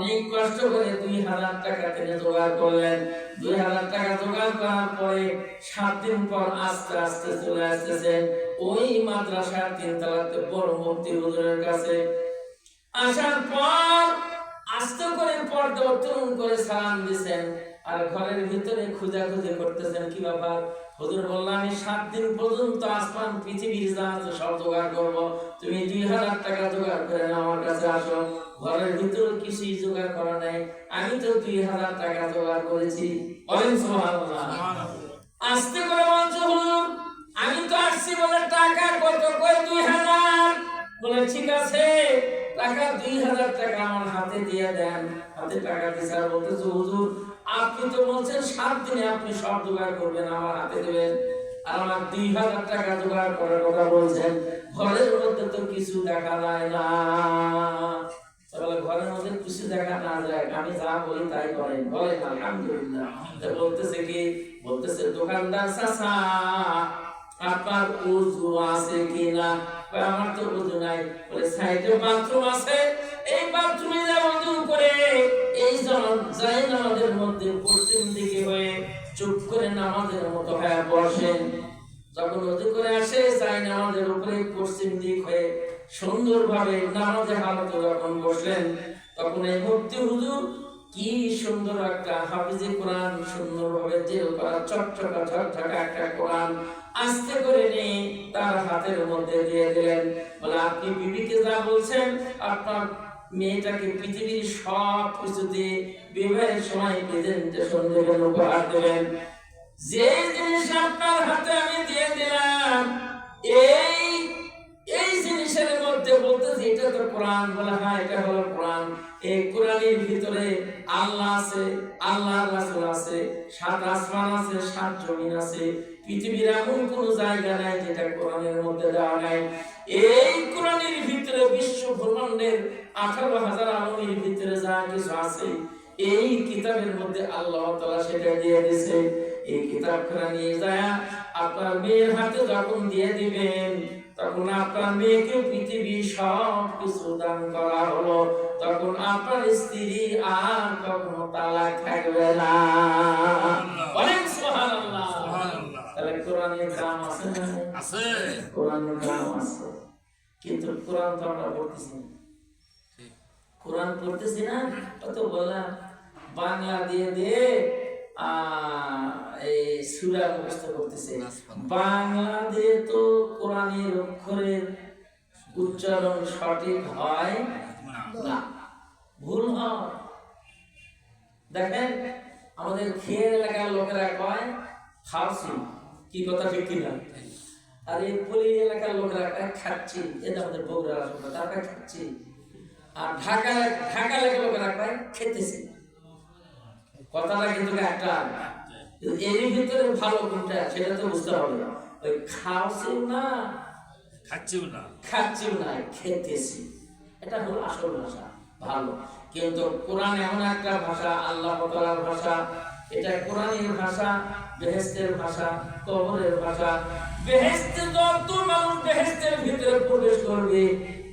অনেক কষ্ট করে দুই হাজার টাকা তিনি জোগাড় করলেন। দুই হাজার টাকা জোগাড় করার পরে সাত দিন পর আস্তে আস্তে চলে আসতেছেন ওই মাদ্রাসার তিনতলাতে বড় মুক্তি হুজুরের কাছে। আসার পর আস্তে করে পর্দা উত্তোলন করে সালাম দিছেন আর ঘরের ভিতরে খুঁজাখুঁজি করতেছেন, কি ব্যাপার? হুজুর বললাম আমি সাত দিন পর্যন্ত আসমান, পৃথিবীর যা সব জোগাড় করব। তুমি দুই হাজার টাকা জোগাড় করে আমার কাছে আসো। ঘরের ভিতরে কিছুই জোগাড় করা নাই। আমি তো দুই হাজার টাকা জোগাড় করেছি। আস্তে করে হুজুর আমি তো আসছি বলে টাকা কত কই দুই হাজার? বলে ঠিক আছে টাকা দুই হাজার টাকা আমার হাতে দিয়ে দেন হাতে টাকা দিছে আর বলতেছে হুজুর আপনি তো বলছেন সাত দিনে আপনি সব জোগাড় করবেন আমার হাতে দেবেন। আর আমার দুই হাজার টাকা জোগাড় করার কথা বলছেন ঘরের মধ্যে তো কিছু দেখা যায় না। তাহলে ঘরের মধ্যে দেখা না যায়। আমি যা বলি তাই করেন। বলেন, আলহামদুলিল্লাহ। বলতেছে কি? বলতেছে, দোকানদার আপনার উজু আছে কিনা? আমার তো উজু নাই। বলে, সাইডে বাথরুম আছে। এই বাথরুমে করে। এই জন যাই মধ্যে পশ্চিম দিকে হয়ে চুপ করে নামাজের মতো হয়ে বসেন। যখন উজু করে আসে, যাই নামাজের উপরে পশ্চিম দিক হয়ে সুন্দরভাবে নামাজে হালতে যখন বসলেন, তখন এই মুক্তি হুজুর, কি সুন্দর একটা হাফিজে কোরআন, সুন্দরভাবে জেল করা, চকচকা, ঝকঝকা একটা কোরআন আস্তে করে নিয়ে তার হাতের মধ্যে দিয়ে দিলেন। বলে, আপনি বিবিকে যা বলছেন, আপনার মেয়েটাকে পৃথিবীর সব কিছুতে বিবাহের সময় প্রেজেন্টেশন দেবেন, উপহার দেবেন। যে জিনিস আপনার হাতে আমি দিয়ে দিলাম এই কোরআন বলে হ্যাঁ এটা হলো কোরআন। এই কোরআনের ভিতরে আল্লাহ আছে, আল্লাহর রাসূল আছে, সাত আসমান আছে, সাত জমিন আছে। পৃথিবীর এমন কোন জায়গা নাই যেটা কোরআনের মধ্যে দেওয়া নাই। এই কোরআনের ভিতরে বিশ্ব ব্রহ্মাণ্ডের আঠারো হাজার আলমীর ভিতরে যা কিছু আছে, এই কিতাবের মধ্যে আল্লাহ তাআলা সেটা দিয়ে দিয়েছে। এই কিতাবখানা নিয়ে যায়, আপনার মেয়ের হাতে যখন দিয়ে দিবেন তখন আপনার মেয়েকে পৃথিবী সব কিছু দান করা হলো। তখন আপনার স্ত্রী আর কখনো তালাক থাকবে না। বলেন সুবহানাল্লাহ। সুবহানাল্লাহ। তাহলে কোরআনের দাম আছে আছে। কোরআনের দাম আছে। কিন্তু কোরআন তো আমরা পড়তেছি না। কোরআন পড়তেছি না? কত বললাম বাংলা দিয়ে দিয়ে এই সুরা মুখস্থ করতেছে। বাংলা দিয়ে তো কোরআনের অক্ষরের উচ্চারণ সঠিক হয় না। ভুল হয়। দেখেন আমাদের খেয়ের এলাকার লোকেরা কয় খাওয়াছি কি কথা ঠিক কিনা? আর এই পলি এলাকার লোকেরা খাচ্ছি এটা আমাদের বগুড়া আসলে তারা খাচ্ছি আর ঢাকা ঢাকা এলাকার লোকেরা কয় খেতেছি। কথাটা কিন্তু একটা এর ভিতরে ভালো কোনটা সেটা তো বুঝতে হবে। ওই খাওয়াছিও না খাচ্ছিও না। খাচ্ছিও না খেতেছি। এটা হলো আসল ভাষা ভালো। কিন্তু কোরআন এমন একটা ভাষা আল্লাহ তাআলার ভাষা। এটা কোরআনের ভাষা বেহেস্তের ভাষা কবরের ভাষা। বেহেস্তে যত মানুষ বেহেস্তের ভিতরে প্রবেশ করবে।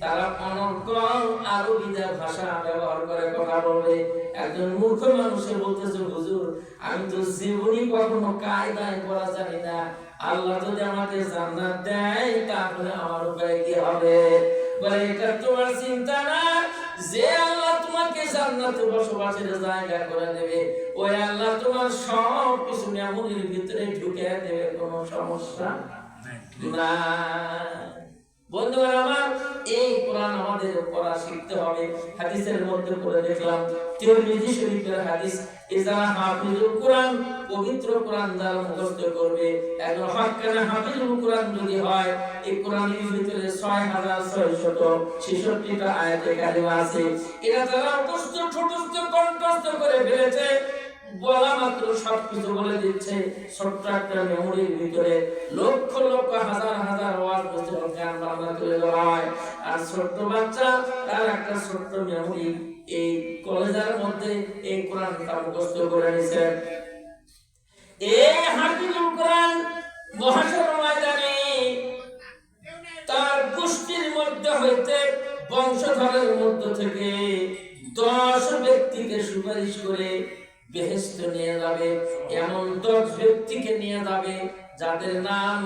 তারা অনর্গল আরবিদের ভাষা ব্যবহার করে কথা বলবে। একজন মূর্খ মানুষে বলতেছে হুজুর আমি তো জীবনই কখনো কায়দায় পড়া জানি না। আল্লাহ যদি আমাকে জান্নাত দেয় তাহলে আমার উপায় কি হবে? বলে এটা তোমার চিন্তা না। যে আল্লাহ তোমাকে জান্নাতে বসবাসের জায়গা করে দেবে ওই আল্লাহ তোমার সব কিছু মেমোরির ভিতরে ঢুকে দেবে কোনো সমস্যা না বন্ধুরা আমার এই কোরআন আমাদের পড়া শিখতে হবে। হাদিসের মধ্যে পড়ে দেখলাম, তিরমিজি শরীফের হাদিস ইজা হাফিজুল কোরআন পবিত্র কোরআন যারা মুখস্থ করবে। একজন হক্কানা হাফিজুল কোরআন যদি হয়, এই কোরআনের ভিতরে ছয় হাজার ছয়শত ছেষট্টিটা আয়াতে কালিমা আছে। এরা যারা মুখস্থ ঠোঁটস্থ কণ্ঠস্থ করে ফেলেছে। বলা মাত্র সবকিছু বলে দিচ্ছে ছোট্ট একটা মেমোরির ভিতরে। লক্ষ লক্ষ হাজার হাজার ওয়াজ বছর জ্ঞান বাংলা তুলে ধরা আর ছোট্ট বাচ্চা, তার একটা ছোট্ট মেমোরি এই কলেজের মধ্যে এই কোরআনটা মুখস্থ করে নিছে। এই হাফিজুল কোরআন মহাসর ময়দানে তার গোষ্ঠীর মধ্যে হইতে বংশধরের মধ্য থেকে দশ ব্যক্তিকে সুপারিশ করে বেহেস্ত নিয়ে যাবে, এমন দশ ব্যক্তিকে নিয়ে যাবে যাদের নাম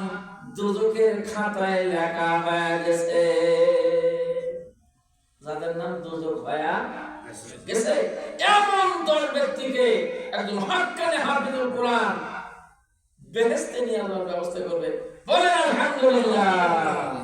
দুদকের খাতায় লেখা হয়ে গেছে। যাদের নাম দুদক হয়ে গেছে, এমন দশ ব্যক্তিকে একজন হাক্কানে হাফিজুল কোরআন বেহেস্তে নিয়ে যাওয়ার ব্যবস্থা করবে। বলেন আলহামদুলিল্লাহ।